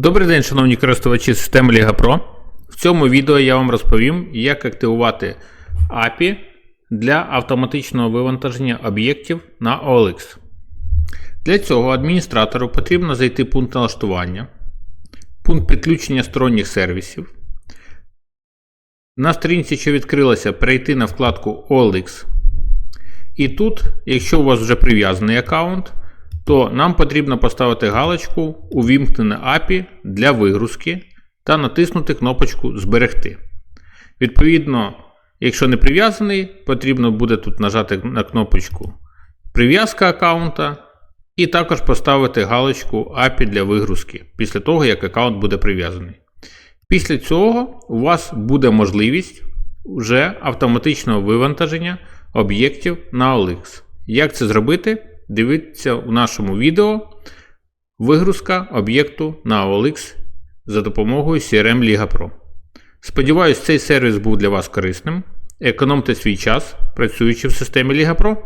Добрий день, шановні користувачі системи Liga Pro. В цьому відео я вам розповім, як активувати API для автоматичного вивантаження об'єктів на OLX. Для цього адміністратору потрібно зайти в пункт налаштування, пункт підключення сторонніх сервісів. На сторінці, що відкрилася, перейти на вкладку OLX. І тут, якщо у вас вже прив'язаний аккаунт, то нам потрібно поставити галочку Увімкнене API для вигрузки та натиснути кнопочку Зберегти. Відповідно, якщо не прив'язаний, потрібно буде тут нажати на кнопочку Прив'язка аккаунта і також поставити галочку API для вигрузки після того, як аккаунт буде прив'язаний. Після цього у вас буде можливість вже автоматичного вивантаження об'єктів на OLX. Як це зробити? Дивіться у нашому відео вигрузка об'єкту на OLX за допомогою CRM Liga Pro. Сподіваюсь, цей сервіс був для вас корисним. Економте свій час, працюючи в системі Liga Pro.